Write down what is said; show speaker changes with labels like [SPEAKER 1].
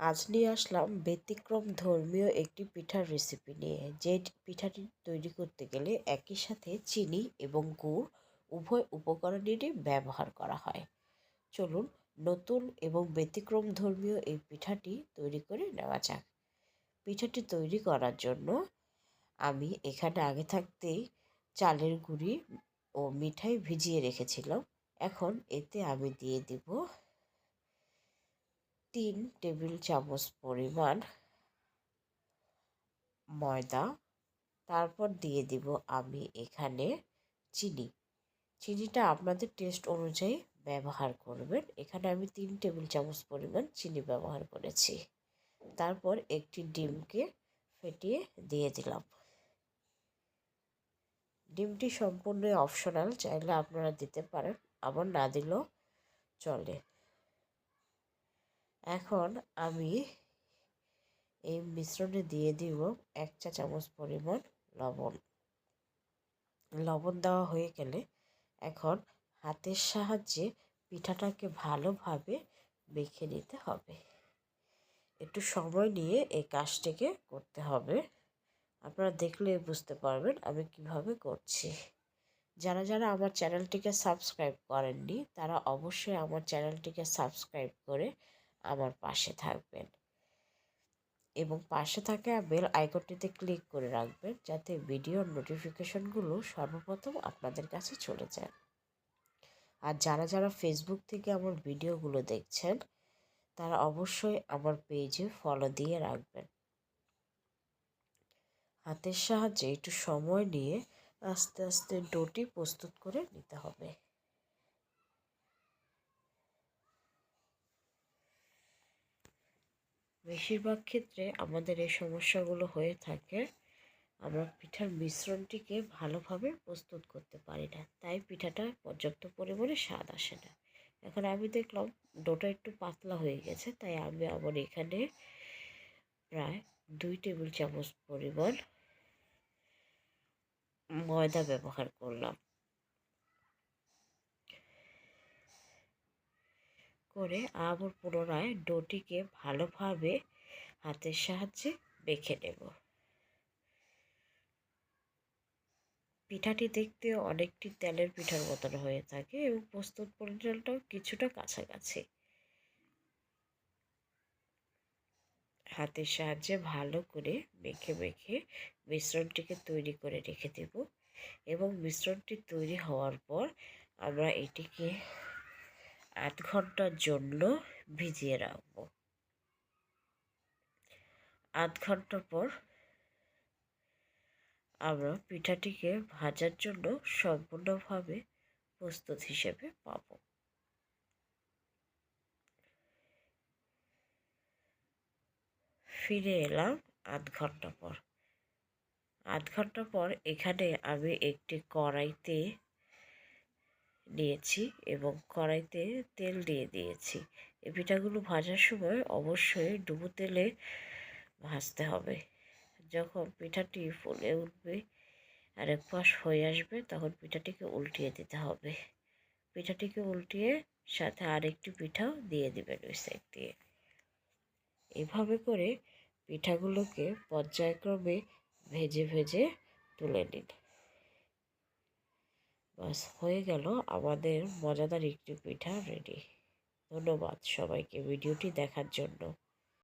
[SPEAKER 1] আজ নিয়ে আসলাম ব্যতিক্রম ধর্মীয় একটি পিঠার রেসিপি নিয়ে, যে পিঠাটি তৈরি করতে গেলে একই সাথে চিনি এবং গুড় উভয় উপকরণেরই ব্যবহার করা হয়। চলুন নতুন এবং ব্যতিক্রম ধর্মীয় এই পিঠাটি তৈরি করে নেওয়া যাক। পিঠাটি তৈরি করার জন্য আমি এখানে আগে থাকতেই চালের গুঁড়ি ও মিঠাই ভিজিয়ে রেখেছিলাম। এখন এতে আমি দিয়ে দিব তিন টেবিল চামচ পরিমাণ ময়দা। তারপর দিয়ে দিব আমি এখানে চিনি। চিনিটা আপনাদের টেস্ট অনুযায়ী ব্যবহার করবেন। এখানে আমি তিন টেবিল চামচ পরিমাণ চিনি ব্যবহার করেছি। তারপর একটি ডিমকে ফেটিয়ে দিয়ে দিলাম। ডিমটি সম্পূর্ণ অপশনাল, চাইলে আপনারা দিতে পারেন, আবার না দিলেও চলে। এখন আমি এই মিশ্রণে দিয়ে দিব এক চা চামচ পরিমাণ লবণ। লবণ দেওয়া হয়ে গেলে এখন হাতের সাহায্যে পিঠাটাকে ভালোভাবে মেখে নিতে হবে। একটু সময় নিয়ে এই কাজটিকে করতে হবে। আপনারা দেখলে বুঝতে পারবেন আমি কীভাবে করছি। যারা যারা আমার চ্যানেলটিকে সাবস্ক্রাইব করেননি, তারা অবশ্যই আমার চ্যানেলটিকে সাবস্ক্রাইব করে আমার পাশে থাকবেন। এবং পাশে থাকা বেল আইকনটিতে ক্লিক করে রাখবেন যাতে ভিডিওর নোটিফিকেশনগুলো সর্বপ্রথম আপনাদের কাছে চলে যায়। আর যারা যারা ফেসবুক থেকে আমার ভিডিওগুলো দেখছেন, তারা অবশ্যই আমার পেজে ফলো দিয়ে রাখবেন। হাতের সাহায্যে একটু সময় নিয়ে আস্তে আস্তে ডোটি প্রস্তুত করে নিতে হবে। বেশিরভাগ ক্ষেত্রে আমাদের এই সমস্যাগুলো হয়ে থাকে। আমরা পিঠার মিশ্রণটিকে ভালোভাবে প্রস্তুত করতে পারি না, তাই পিঠাটা পর্যাপ্ত পরিমাণে স্বাদ আসে না। এখন আমি দেখলাম ডোটা একটু পাতলা হয়ে গেছে, তাই আমি আবার এখানে প্রায় দুই টেবিল চামচ পরিমাণ ময়দা ব্যবহার করলাম। করে আবার পুনরায় ডোটিকে ভালোভাবে হাতের সাহায্যে বেঁকে নেব। পিঠাটি দেখতে অনেকটি তেলের পিঠার মতন হয়ে থাকে এবং প্রস্তুত পরিচালটাও কিছুটা কাছাকাছি। হাতের সাহায্যে ভালো করে মেখে মেখে মিশ্রণটিকে তৈরি করে রেখে দেব এবং মিশ্রণটি তৈরি হওয়ার পর আমরা এটিকে আধ ঘণ্টার জন্য ভিজিয়ে রাখব। আধ ঘণ্টা পর আমরা পিঠাটিকে ভাজার জন্য সম্পূর্ণভাবে প্রস্তুত হিসেবে পাব। ফিরে এলাম আধ ঘণ্টা পর। আধ ঘণ্টা পর এখানে আমি একটি কড়াইতে নিয়েছি এবং কড়াইতে তেল দিয়ে দিয়েছি। এই পিঠাগুলো ভাজার সময় অবশ্যই ডুবো তেলে ভাজতে হবে। যখন পিঠাটি ফুলে উঠবে আর এক পাশ হয়ে আসবে, তখন পিঠাটিকে উল্টিয়ে দিতে হবে। পিঠাটিকে উল্টিয়ে সাথে আরেকটি পিঠাও দিয়ে দিবেন ওই সাইড দিয়ে। এভাবে করে পিঠাগুলোকে পর্যায়ক্রমে ভেজে ভেজে তুলে নিন। বাস হয়ে গেল আমাদের মজাদার একটি পিঠা রেডি ধন্যবাদ সবাইকে ভিডিওটি দেখার জন্য।